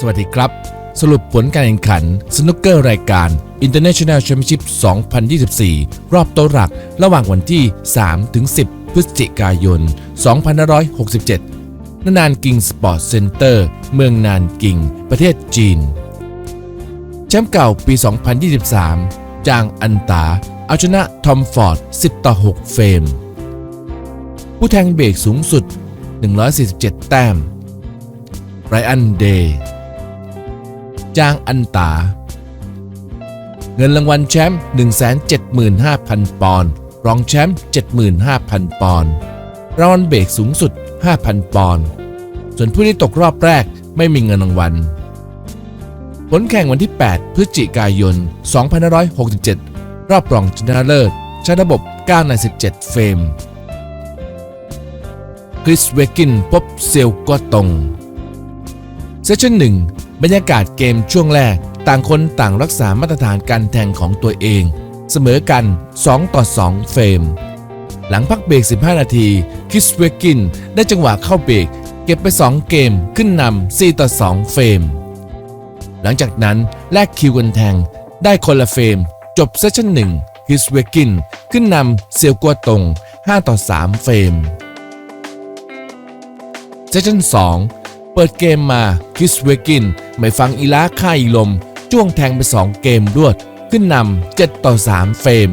สวัสดีครับ สรุปผลการแข่งขันสนุกเกอร์รายการ International Championship 2024 รอบโต๊ะหลักระหว่างวันที่ 3-10 พฤศจิกายน 2567ณนานกิงสปอร์ตเซ็นเตอร์ เมืองนานกิง ประเทศจีน แชมป์เก่าปี 2023 จางอันตา เอาชนะทอมฟอร์ด 10 ต่อ 6 เฟรม ผู้แทงเบรกสูงสุด 147 แต้มไรอันเดย์ จางอันตา เงินรางวัลแชมป์175,000 ปอนด์รองแชมป์75,000 ปอนด์รางวัลเบรกสูงสุด 5,000 ปอนด์ส่วนผู้ที่ตกรอบแรกไม่มีเงินรางวัลผลแข่งวันที่ 8 พฤศจิกายน 2567 รอบรองชนะเลิศใช้ระบบ 9 ใน 17 เฟรม คริสเวกินพบเซลก็ตรง เซสชั่นหนึ่ง บรรยากาศเกมช่วงแรก ต่างคนต่างรักษามาตรฐานการแทงของตัวเอง เสมอกัน 2 ต่อ 2 เฟรม หลังพักเบรก 15 นาที คิสเวกินได้จังหวะเข้าเบรก เก็บไป 2 เกมขึ้นนำ4ต่อ 2 เฟรม หลังจากนั้นแลกคิวกันแทง ได้คนละเฟรม จบเซสชั่นหนึ่งคิสเวกินขึ้นนำเซลกัวตง5ต่อ 3 เฟรมเซสชั่น2 เปิดเกมมาคิสเวกินไม่ฟังอีลาค่ายลม จ้วงแทงไป 2 เกมรวด ขึ้นนำ7ต่อ 3 เฟรม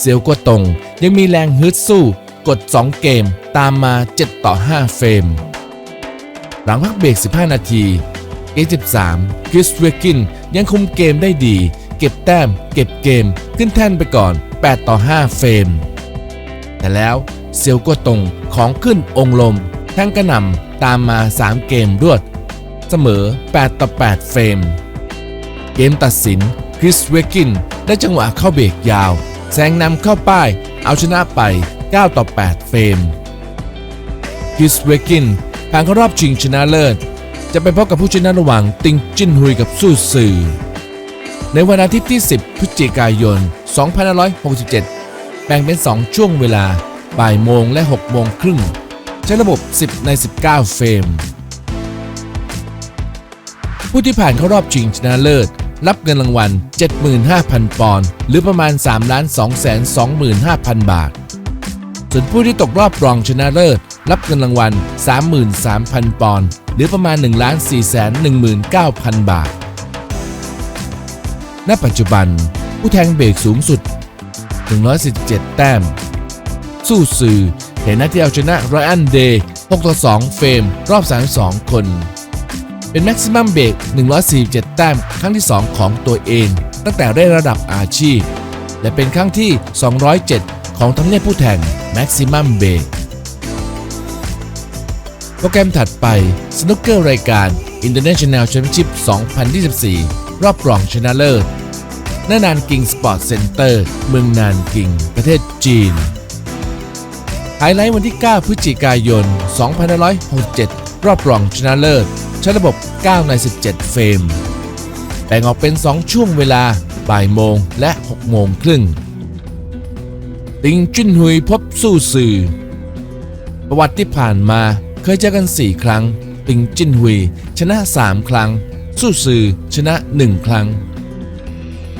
เซลกัวตงยังมีแรงฮึดสู้กด 2 เกมตามมา 7 ต่อ 5 เฟรม หลังพักเบรก 15 นาทีเกม13คริสเวกินยังคุมเกมได้ดี เก็บแต้ม เก็บเกม ขึ้นแท่นไปก่อน 8 ต่อ 5 เฟรม แต่แล้วเซลกัวตงของขึ้นองลมแทงกระหน่ำ ตามมา 3 เกมรวด เสมอ 8 ต่อ 8 เฟรม เกมตัดสิน คริสเวกิน ได้จังหวะเข้าเบรกยาว แซงนำเข้าป้าย เอาชนะไป 9 ต่อ 8 เฟรม คริสเวกินผ่านเข้ารอบชิงชนะเลิศ จะไปพบกับผู้ชนะระหว่างติงจินฮุยกับสู้ซือในวันอาทิตย์ที่ 10 พฤศจิกายน 2567 แบ่งเป็น 2 ช่วงเวลาบ่ายโมงและ 6 โมงครึ่ง ช้ระบบ 10 ใน 19 เฟรม ผู้ที่ผ่านเข้ารอบชิงชนะเลิศ รับเงินรางวัล 75,000 ปอนด์หรือประมาณ 3 2 2 5 0 0 0 บาท ส่วนผู้ที่ตกรอบรองชนะเลิศ รับเงินรางวัล 33,000 ปอนด์หรือประมาณ 1 4 1 9 0 0 0 บาท ณ ปัจจุบัน ผู้แทงเบรกสูงสุด 147 แต้ม สู้สื่อ เห็นน้าที่เอาชนะไรอันเดย์6ต่อ2เฟรมรอบ 32 คน เป็นแม็กซิมัมเบรก147 แต้มครั้งที่ 2 ของตัวเอง ตั้งแต่ได้ระดับอาชีพ และเป็นครั้งที่ 207 ของทำเนียผู้แทงแม็กซิมัมเบรกโปรแกรมถัดไปสนุกเกอร์รายการ International Championship 2024 รอบรองชนะเลิศณนานกิงสปอร์ตเซ็นเตอร์ เมืองนานกิง ประเทศจีน ไฮไลท์วันที่ 9 พฤศจิกายน 2567 รอบรองชนะเลิศ ใช้ระบบ 9 ใน 17 เฟรม แบ่งออกเป็น 2 ช่วงเวลา บ่ายโมงและ 6 โมงครึ่ง ติงจุนฮุยพบสู้สื่อ ประวัติที่ผ่านมาเคยเจอกัน 4 ครั้ง ติงจินฮุย ชนะ 3 ครั้ง สู้ซือชนะ 1 ครั้ง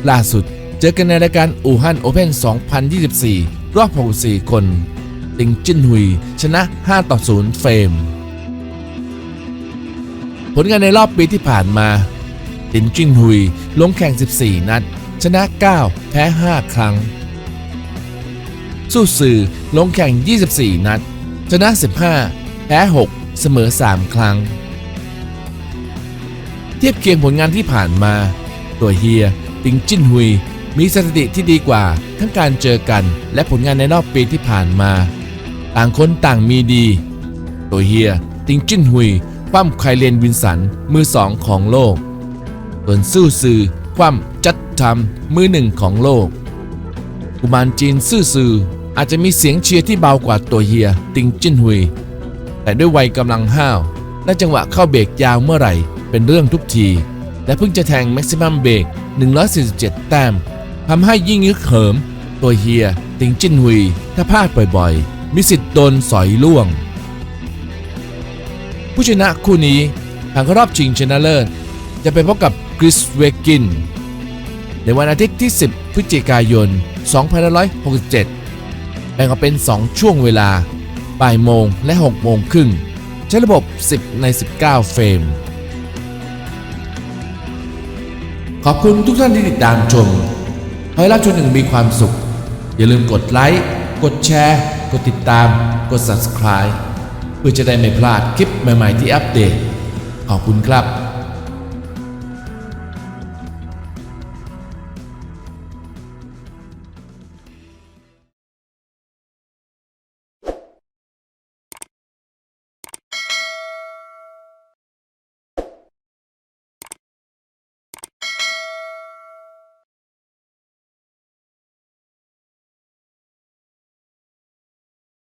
ล่าสุดเจอกันในรายการอู่ฮั่นโอเพ่น2024 รอบ 64 คน ติงจินฮุย ชนะ 5 ต่อ 0 เฟรม ผลงานในรอบปีที่ผ่านมา ติงจินฮุย ลงแข่ง 14 นัด ชนะ 9 แพ้ 5 ครั้ง สู้สื่อลงแข่ง 24 นัด ชนะ 15 แพ้ 6 เสมอ 3 ครั้ง เทียบเคียงผลงานที่ผ่านมา ตัวเฮีย ติงจินฮุยมีสถิติที่ดีกว่าทั้งการเจอกันและผลงานในรอบปีที่ผ่านมา ต่างคนต่างมีดีตัวเฮียติงจินฮุยคว่ำไคเลนวินสันมือสองของโลกส่วนสู้ซือคว่ำจัดทำมือหนึ่งของโลก กุมารจีนซื่อซืออาจจะมีเสียงเชียร์ที่เบากว่าตัวเฮียติงจินฮุย แต่ด้วยวัยกำลังห้าว และจังหวะเข้าเบรกยาวเมื่อไหร่ เป็นเรื่องทุกที และเพิ่งจะแทงแม็กซิมัมเบรก147 แต้มทำให้ยิ่งยึกเหิม ตัวเฮียติงจินฮุย ถ้าพลาดบ่อยๆ มีสิทธิ์โดนสอยล่วง ผู้ชนะคู่นี้ทางรอบชิงชนะเลิศจะไปพบกับคริสเวกิน ในวันอาทิตย์ที่ 10 พฤศจิกายน 2567 แบ่งออกเป็น 2 ช่วงเวลา บ่ายโมงและ 6 โมงครึ่ง ใช้ระบบ 10 ใน 19 เฟรม ขอบคุณทุกท่านที่ติดตามชมขอให้รับชมหนึ่งมีความสุข อย่าลืมกดไลค์ กดแชร์ กดติดตาม กด subscribe เพื่อจะได้ไม่พลาดคลิปใหม่ ๆ ที่อัปเดต ขอบคุณครับ